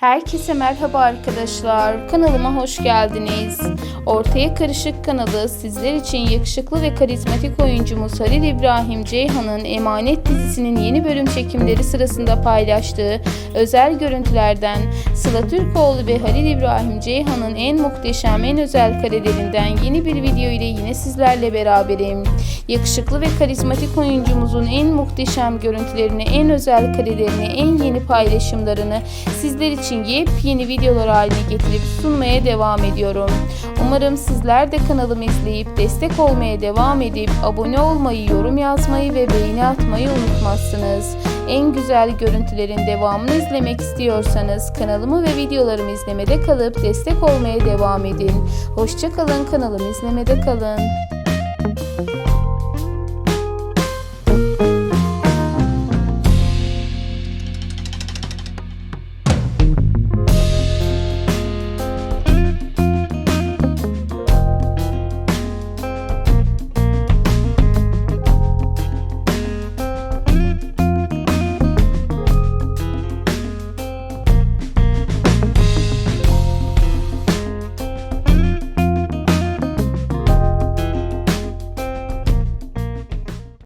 Herkese merhaba arkadaşlar. Kanalıma hoş geldiniz. Ortaya Karışık kanalı sizler için yakışıklı ve karizmatik oyuncumuz Halil İbrahim Ceyhan'ın Emanet dizisinin yeni bölüm çekimleri sırasında paylaştığı özel görüntülerden Sıla Türkoğlu ve Halil İbrahim Ceyhan'ın en muhteşem, en özel karelerinden yeni bir video ile yine sizlerle beraberim. Yakışıklı ve karizmatik oyuncumuzun en muhteşem görüntülerini, en özel karelerini, en yeni paylaşımlarını sizler için yepyeni videolar haline getirip sunmaya devam ediyorum. Umarım sizler de kanalımı izleyip destek olmaya devam edip abone olmayı, yorum yazmayı ve beğeni atmayı unutmazsınız. En güzel görüntülerin devamını izlemek istiyorsanız kanalımı ve videolarımı izlemede kalıp destek olmaya devam edin. Hoşçakalın kanalımı izlemede kalın.